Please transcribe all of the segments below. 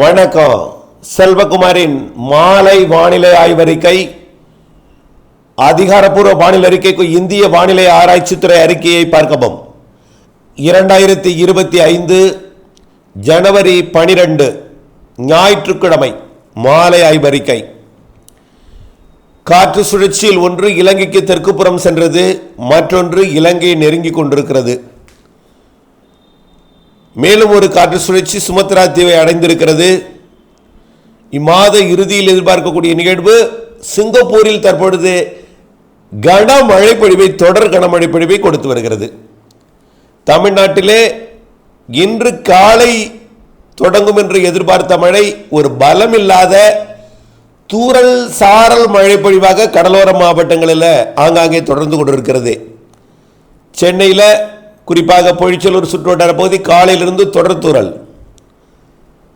வணக்கம். செல்வகுமாரின் மாலை வானிலை ஆய்வறிக்கை. அதிகாரப்பூர்வ வானிலை அறிக்கைக்கு இந்திய வானிலை ஆராய்ச்சித்துறை அறிக்கையை பார்க்கவும். இரண்டாயிரத்தி இருபத்தி ஐந்து ஜனவரி பனிரெண்டு ஞாயிற்றுக்கிழமை மாலை ஆய்வறிக்கை. காற்று சுழற்சியில் ஒன்று இலங்கைக்கு தெற்குப்புறம் சென்றது மற்றொன்று இலங்கையை நெருங்கிக் கொண்டிருக்கிறது. மேலும் ஒரு காற்று சுழற்சி சுமத்ரா தீவை அடைந்திருக்கிறது. இம்மாத இறுதியில் எதிர்பார்க்கக்கூடிய நிகழ்வு சிங்கப்பூரில் தற்பொழுது கனமழை பொழிவை தொடர் கனமழை பொழிவை கொடுத்து வருகிறது. தமிழ்நாட்டிலே இன்று காலை தொடங்கும் என்று எதிர்பார்த்த மழை ஒரு பலம் இல்லாத சாரல் மழை பொழிவாக கடலோர மாவட்டங்களில் ஆங்காங்கே தொடர்ந்து கொண்டிருக்கிறது. சென்னையில் குறிப்பாக பொழிச்சலூர் சுற்றுவட்டார பகுதி காலையிலிருந்து தொடர் தூறல்.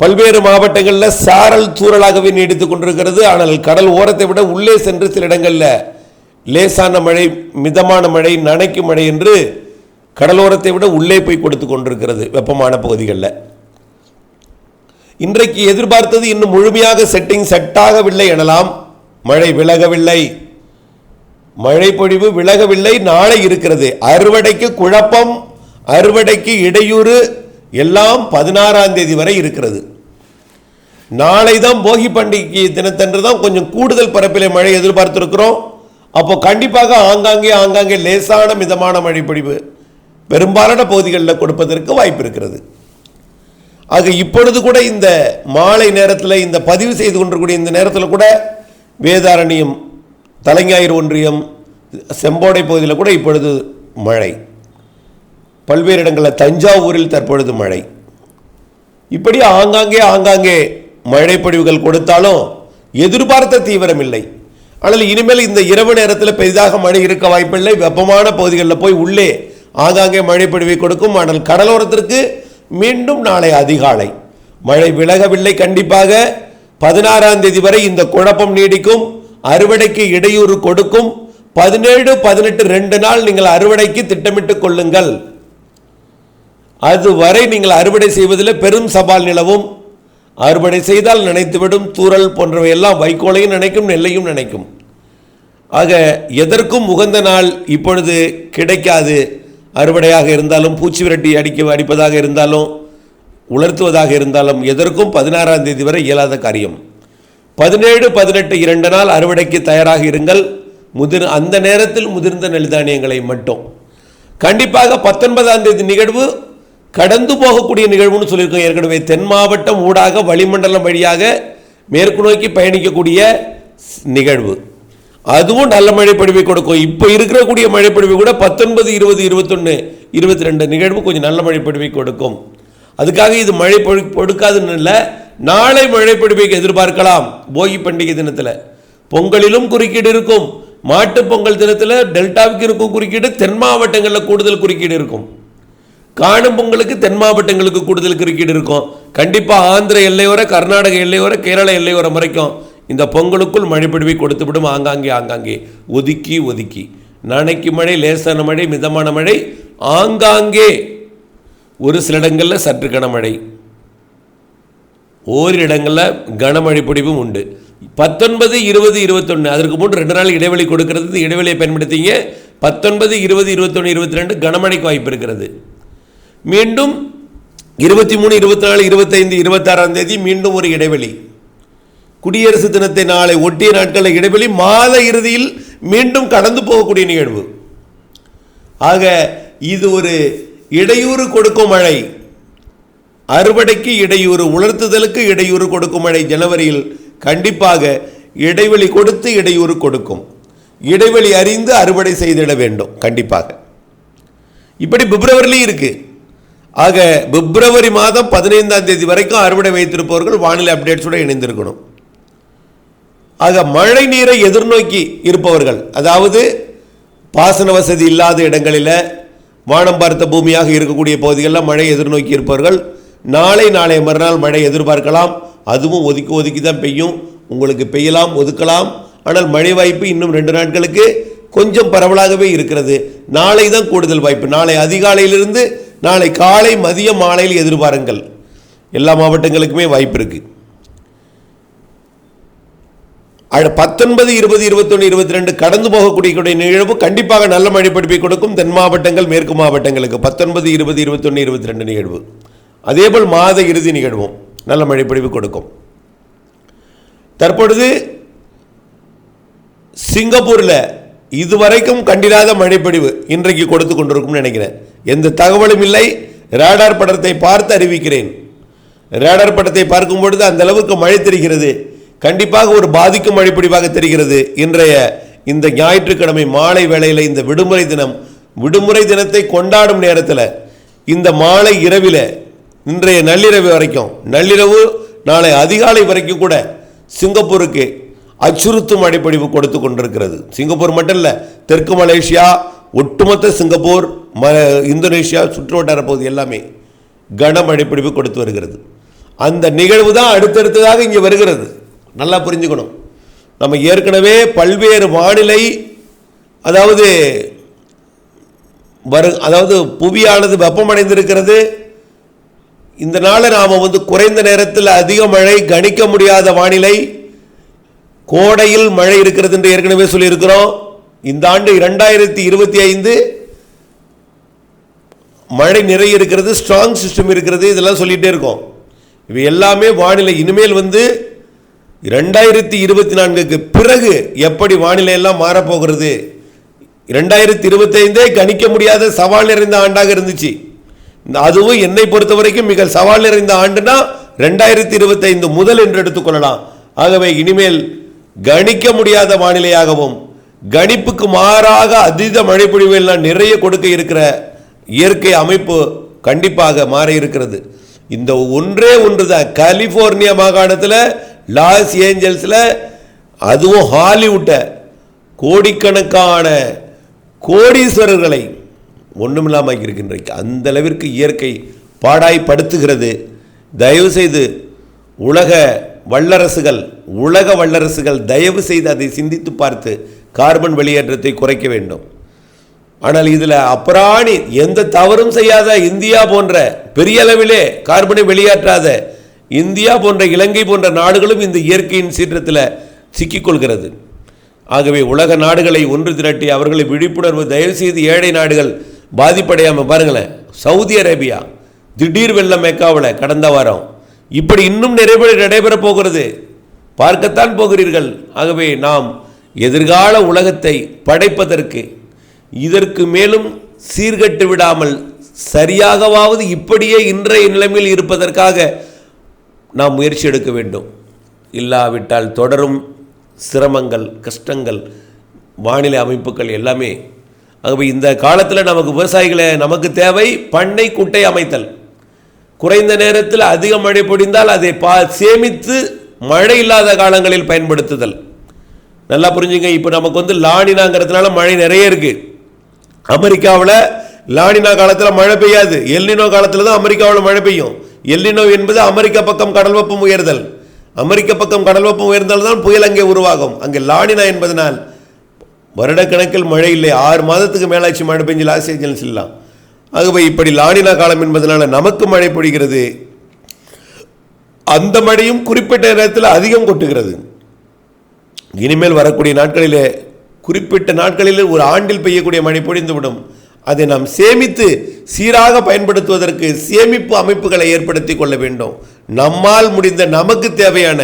பல்வேறு மாவட்டங்களில் சாரல் தூறலாகவே நீடித்துக் கொண்டிருக்கிறது. ஆனால் கடல் ஓரத்தை விட உள்ளே சென்று சில இடங்களில் லேசான மழை மிதமான மழை நனைக்கும் மழை என்று கடலோரத்தை விட உள்ளே போய் கொடுத்து கொண்டிருக்கிறது வெப்பமான பகுதிகளில். இன்றைக்கு எதிர்பார்த்தது இன்னும் முழுமையாக செட்டிங் செட்டாகவில்லை எனலாம். மழை விலகவில்லை. மழைப்பொழிவு விலகவில்லை நாளை இருக்கிறது. அறுவடைக்கு குழப்பம் அறுவடைக்கு இடையூறு எல்லாம் பதினாறாம் தேதி வரை இருக்கிறது. நாளை தான் போகி பண்டிகை தினத்தன்று தான் கொஞ்சம் கூடுதல் பரப்பிலே மழை எதிர்பார்த்துருக்கிறோம். அப்போ கண்டிப்பாக ஆங்காங்கே ஆங்காங்கே லேசான மிதமான மழைப்பொழிவு பெரும்பாலான பகுதிகளில் கொடுப்பதற்கு வாய்ப்பு இருக்கிறது. ஆக இப்பொழுது கூட இந்த மாலை நேரத்தில் இந்த பதிவு செய்து கொண்டிருக்கூடிய இந்த நேரத்தில் கூட வேதாரண்யம் தலைஞாயிறு ஒன்றியம் செம்போடை பகுதியில் கூட இப்பொழுது மழை. பல்வேறு இடங்களில் தஞ்சாவூரில் தற்பொழுது மழை. இப்படி ஆங்காங்கே ஆங்காங்கே மழைப்பொழிவுகள் கொடுத்தாலும் எதிர்பார்த்த தீவிரம் இல்லை. ஆனால் இனிமேல் இந்த இரவு நேரத்தில் பெரிதாக மழை இருக்க வாய்ப்பில்லை. வெப்பமான பகுதிகளில் போய் உள்ளே ஆங்காங்கே மழைப்பொழிவை கொடுக்கும். ஆனால் கடலோரத்திற்கு மீண்டும் நாளை அதிகாலை. மழை விலகவில்லை. கண்டிப்பாக பதினாறாம் தேதி வரை இந்த குழப்பம் நீடிக்கும். அறுவடைக்கு இடையூறு கொடுக்கும். பதினேழு பதினெட்டு ரெண்டு நாள் நீங்கள் அறுவடைக்கு திட்டமிட்டுக் கொள்ளுங்கள். அதுவரை நீங்கள் அறுவடை செய்வதில் பெரும் சவால் நிலவும். அறுவடை செய்தால் நினைத்துவிடும். தூறல் போன்றவை எல்லாம் வைக்கோலையும் நினைக்கும் நெல்லையும் நினைக்கும். ஆக எதற்கும் உகந்த நாள் இப்பொழுது கிடைக்காது. அறுவடையாக இருந்தாலும் பூச்சி விரட்டி அடிக்க அடிப்பதாக இருந்தாலும் உலர்த்துவதாக இருந்தாலும் எதற்கும் பதினாறாம் தேதி வரை இயலாத காரியம். பதினேழு பதினெட்டு இரண்டு நாள் அறுவடைக்கு தயாராக இருங்கள். முதிர் அந்த நேரத்தில் முதிர்ந்த நெல்தானியங்களை மட்டும். கண்டிப்பாக பத்தொன்பதாம் தேதி நிகழ்வு கடந்து போகக்கூடிய நிகழ்வுன்னு சொல்லியிருக்கோம் ஏற்கனவே. தென் மாவட்டம் ஊடாக வளிமண்டலம் வழியாக மேற்கு நோக்கி பயணிக்கக்கூடிய நிகழ்வு. அதுவும் நல்ல மழைப்பொழிவை கொடுக்கும். இப்போ இருக்கக்கூடிய மழைப்பொழிவு கூட பத்தொன்பது இருபது இருபத்தொன்று இருபத்தி ரெண்டு நிகழ்வு கொஞ்சம் நல்ல மழைப்பொழிவை கொடுக்கும். அதுக்காக இது மழை பொழு கொடுக்காதுன்னு இல்லை நாளை மழை பிடிப்பைக்கு எதிர்பார்க்கலாம். போகி பண்டிகை தினத்தில். பொங்கலிலும் குறுக்கீடு இருக்கும். மாட்டுப் பொங்கல் தினத்தில் டெல்டாவுக்கு இருக்கும் குறுக்கீடு தென் மாவட்டங்களில் கூடுதல் குறுக்கீடு இருக்கும். காணும் பொங்கலுக்கு தென் மாவட்டங்களுக்கு கூடுதல் குறுக்கீடு இருக்கும். கண்டிப்பாக ஆந்திர எல்லையோர கர்நாடக எல்லையோர கேரள எல்லையோரம் வரைக்கும் இந்த பொங்கலுக்குள் மழைப்பிடிவை கொடுத்து விடும் ஆங்காங்கே ஆங்காங்கே. ஒதுக்கி ஒதுக்கி. நனைக்கு மழை லேசான மழை மிதமான மழை ஆங்காங்கே. ஒரு சில இடங்களில் சற்று கனமழை ஓரிரு இடங்களில் கனமழை பிடிப்பும் உண்டு. பத்தொன்பது இருபது இருபத்தொன்று அதற்கு முன் ரெண்டு நாள் இடைவெளி கொடுக்கறது இடைவெளியை பயன்படுத்திங்க. பத்தொன்பது இருபது இருபத்தொன்று இருபத்தி ரெண்டு கனமழைக்கு வாய்ப்பு இருக்கிறது. மீண்டும் இருபத்தி மூணு இருபத்தி நாலு இருபத்தைந்து இருபத்தாறாம் தேதி மீண்டும் ஒரு இடைவெளி. குடியரசு தினத்தை நாளை ஒட்டிய நாட்களில் இடைவெளி மாத இறுதியில் மீண்டும் கடந்து போகக்கூடிய நிகழ்வு. ஆக இது ஒரு இடையூறு கொடுக்கும் மழை. அறுவடைக்கு இடையூறு உலர்த்துதலுக்கு இடையூறு கொடுக்கும் மழை ஜனவரியில் கண்டிப்பாக இடைவெளி கொடுத்து இடையூறு கொடுக்கும். இடைவெளி அறிந்து அறுவடை செய்திட வேண்டும் கண்டிப்பாக. இப்படி பிப்ரவரிலையும் இருக்கு. ஆக பிப்ரவரி மாதம் பதினைந்தாம் தேதி வரைக்கும் அறுவடை வைத்திருப்பவர்கள் வானிலை அப்டேட்ஸோட இணைந்திருக்கணும். ஆக மழை நீரை எதிர்நோக்கி இருப்பவர்கள் அதாவது பாசன வசதி இல்லாத இடங்களில் வானம் பார்த்த பூமியாக இருக்கக்கூடிய பகுதிகளில் மழை எதிர்நோக்கி இருப்பவர்கள் நாளை நாளை மறுநாள் மழை எதிர்பார்க்கலாம். அதுவும் ஒதுக்கி ஒதுக்கி தான் பெய்யும். உங்களுக்கு பெய்யலாம் ஒதுக்கலாம். ஆனால் மழை வாய்ப்பு இன்னும் ரெண்டு நாட்களுக்கு கொஞ்சம் பரவலாகவே இருக்கிறது. நாளை தான் கூடுதல் வாய்ப்பு. நாளை அதிகாலையிலிருந்து நாளை காலை மதியம் மாலையில் எதிர்பாருங்கள். எல்லா மாவட்டங்களுக்குமே வாய்ப்பு இருக்குது பத்தொன்பது இருபது இருபத்தொன்று இருபத்தி ரெண்டு கடந்து போகக்கூடிய நிகழ்வு கண்டிப்பாக நல்ல மழை பிடிப்பை கொடுக்கும் தென் மாவட்டங்கள் மேற்கு மாவட்டங்களுக்கு. பத்தொன்பது இருபது இருபத்தொன்று இருபத்தி ரெண்டு நிகழ்வு. அதேபோல் மாத இறுதி நிகழ்வும் நல்ல மழை கொடுக்கும். தற்பொழுது சிங்கப்பூரில் இதுவரைக்கும் கண்டிராத மழைப்பொழிவு இன்றைக்கு கொடுத்து கொண்டிருக்கும்னு நினைக்கிறேன். எந்த தகவலும் இல்லை. ரேடார் படத்தை பார்த்து அறிவிக்கிறேன். ரேடார் படத்தை பார்க்கும் பொழுது அந்த அளவுக்கு மழை தெரிகிறது. கண்டிப்பாக ஒரு பாதிக்கும் மழைப்பொழிவாக தெரிகிறது. இன்றைய இந்த ஞாயிற்றுக்கிழமை மாலை வேளையில் இந்த விடுமுறை தினம் விடுமுறை தினத்தை கொண்டாடும் நேரத்தில் இந்த மாலை இரவில் இன்றைய நள்ளிரவு வரைக்கும் நள்ளிரவு நாளை அதிகாலை வரைக்கும் கூட சிங்கப்பூருக்கு அச்சுறுத்தும் அடிப்படைவு கொடுத்து கொண்டிருக்கிறது. சிங்கப்பூர் மட்டும் இல்லை தெற்கு மலேசியா ஒட்டுமொத்த சிங்கப்பூர் ம இந்தோனேஷியா சுற்றுவட்டார பகுதி எல்லாமே கனமழை பிடிப்பு கொடுத்து வருகிறது. அந்த நிகழ்வு தான் அடுத்தடுத்ததாக இங்கே வருகிறது. நல்லா புரிஞ்சுக்கணும். நம்ம ஏற்கனவே பல்வேறு வானிலை அதாவது வரு அதாவது புவியானது வெப்பமடைந்திருக்கிறது இந்த நாளில் நாம் வந்து குறைந்த நேரத்தில் அதிக மழை கணிக்க முடியாத வானிலை கோடையில் மழை இருக்கிறது என்று ஏற்கனவே சொல்லியிருக்கிறோம். இந்த ஆண்டு இரண்டாயிரத்தி இருபத்தி ஐந்து மழை நிறைய இருக்கிறது ஸ்ட்ராங் சிஸ்டம் இருக்கிறது இதெல்லாம் சொல்லிகிட்டே இருக்கோம். இவை எல்லாமே வானிலை. இனிமேல் வந்து ரெண்டாயிரத்தி இருபத்தி நான்குக்கு பிறகு எப்படி வானிலை எல்லாம் மாறப்போகிறது? இரண்டாயிரத்தி இருபத்தைந்தே கணிக்க முடியாத சவால் நிறைந்த ஆண்டாக இருந்துச்சு. அதுவும் என்னை பொறுத்த வரைக்கும் மிக சவால் நிறைந்த ஆண்டுனா ரெண்டாயிரத்தி இருபத்தைந்து முதல் என்று எடுத்துக்கொள்ளலாம். ஆகவே இனிமேல் கணிக்க முடியாத வானிலையாகவும் கணிப்புக்கு மாறாக அதீத மழைப்பொழிவு எல்லாம் நிறைய கொடுக்க இருக்கிற இயற்கை அமைப்பு கண்டிப்பாக மாற இருக்கிறது. இந்த ஒன்றே ஒன்று தான் கலிஃபோர்னியா மாகாணத்தில் லாஸ் ஏஞ்சல்ஸில் அதுவும் ஹாலிவுட்டை கோடிக்கணக்கான கோடீஸ்வரர்களை ஒன்றுமில்லாமல் இருக்கின்றைக்கு அந்த அளவிற்கு இயற்கை பாடாய்படுத்துகிறது தயவு செய்து உலக வல்லரசுகள் உலக வல்லரசுகள் தயவு செய்து அதை சிந்தித்து பார்த்து கார்பன் வெளியேற்றத்தை குறைக்க வேண்டும். ஆனால் இதில் அப்புறாணி எந்த தவறும் செய்யாத இந்தியா போன்ற பெரிய அளவிலே கார்பனை வெளியேற்றாத இந்தியா போன்ற இலங்கை போன்ற நாடுகளும் இந்த இயற்கையின் சீற்றத்தில் சிக்கிக்கொள்கிறது. ஆகவே உலக நாடுகளை ஒன்று திரட்டி அவர்களை விழிப்புணர்வு தயவுசெய்து ஏழை நாடுகள் பாதிப்படையாமல் பாருங்களேன். சவுதி அரேபியா திடீர் வெள்ளம் மேக்காவில் கடந்த வாரம். இப்படி இன்னும் நிறைய நடைபெறப் போகிறது. பார்க்கத்தான் போகிறீர்கள். ஆகவே நாம் எதிர்கால உலகத்தை படைப்பதற்கு இதற்கு மேலும் சீர்கட்டு விடாமல் சரியாகவாவது இப்படியே இன்றைய நிலைமையில் இருப்பதற்காக நாம் முயற்சி எடுக்க வேண்டும். இல்லாவிட்டால் தொடரும் சிரமங்கள் கஷ்டங்கள் வானிலை அமைப்புகள் எல்லாமே ஆகவே இந்த காலத்தில் நமக்கு விவசாயிகளை நமக்கு தேவை பண்ணை குட்டை அமைத்தல். குறைந்த நேரத்தில் அதிக மழை பொடிந்தால் அதை பா சேமித்து மழை இல்லாத காலங்களில் பயன்படுத்துதல். நல்லா புரிஞ்சுங்க இப்போ நமக்கு வந்து லானினாங்கிறதுனால மழை நிறைய இருக்குது அமெரிக்காவில் லானினா காலத்தில் மழை பெய்யாது. எல்லினோ காலத்தில் தான் அமெரிக்காவில் மழை பெய்யும். எல்லினோ என்பது அமெரிக்கா பக்கம் கடல் வெப்பம் உயர்தல். அமெரிக்க பக்கம் கடல் வெப்பம் உயர்ந்தால் தான் புயல் அங்கே உருவாகும். அங்கே லானினா என்பதனால் வருடக்கணக்கில் மழை இல்லை ஆறு மாதத்துக்கு மேலாச்சு மழை பெஞ்சு லாஸ் ஏஞ்சல்ஸ் இல்லாம் ஆகவே இப்படி லாடினா காலம் என்பதனால நமக்கு மழை பொழிகிறது. அந்த மழையும் குறிப்பிட்ட நேரத்தில் அதிகம் கொட்டுகிறது. இனிமேல் வரக்கூடிய நாட்களிலே குறிப்பிட்ட நாட்களில் ஒரு ஆண்டில் பெய்யக்கூடிய மழை பொழிந்துவிடும். அதை நாம் சேமித்து சீராக பயன்படுத்துவதற்கு சேமிப்பு அமைப்புகளை ஏற்படுத்தி கொள்ள வேண்டும். நம்மால் முடிந்த நமக்கு தேவையான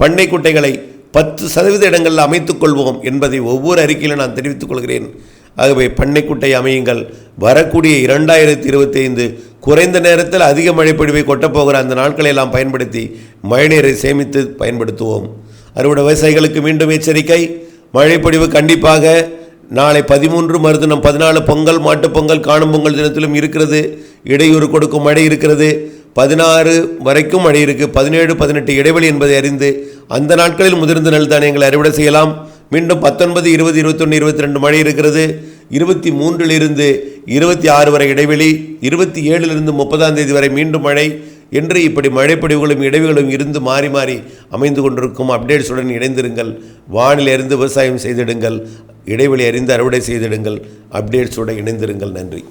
பண்ணை குட்டைகளை பத்து சதவீத இடங்களில் அமைத்துக் கொள்வோம் என்பதை ஒவ்வொரு அறிக்கையிலும் நான் தெரிவித்துக் கொள்கிறேன். ஆகவே பண்ணைக்குட்டை அமையுங்கள். வரக்கூடிய இரண்டாயிரத்தி இருபத்தைந்து குறைந்த நேரத்தில் அதிக மழைப்பொழிவை கொட்டப்போகிற அந்த நாட்களை எல்லாம் பயன்படுத்தி மழைநீரை சேமித்து பயன்படுத்துவோம். அறுவடை விவசாயிகளுக்கு மீண்டும் எச்சரிக்கை. மழைப்பொழிவு கண்டிப்பாக நாளை பதிமூன்று மறுதினம் பதினாலு பொங்கல் மாட்டுப் பொங்கல் காணும் பொங்கல் தினத்திலும் இருக்கிறது. இடையூறு கொடுக்கும் மழை இருக்கிறது. பதினாறு வரைக்கும் மழை இருக்கு. பதினேழு பதினெட்டு இடைவெளி என்பதை அறிந்து அந்த நாட்களில் முதிர்ந்த நெல் தானியங்களை அறுவடை செய்யலாம். மீண்டும் பத்தொன்பது இருபது இருபத்தொன்று இருபத்தி ரெண்டு மழை இருக்கிறது. இருபத்தி மூன்றிலிருந்து இருபத்தி ஆறு வரை இடைவெளி இருபத்தி ஏழிலிருந்து முப்பதாம் தேதி வரை மீண்டும் மழை. என்று இப்படி மழைப்பொழிவுகளும் இடைவுகளும் இருந்து மாறி மாறி அமைந்து கொண்டிருக்கும் அப்டேட்ஸுடன் இணைந்திருங்கள். வானிலை அறிந்து விவசாயம் செய்திடுங்கள். இடைவெளி அறிந்து அறுவடை செய்திடுங்கள். அப்டேட்ஸுடன் இணைந்திருங்கள். நன்றி.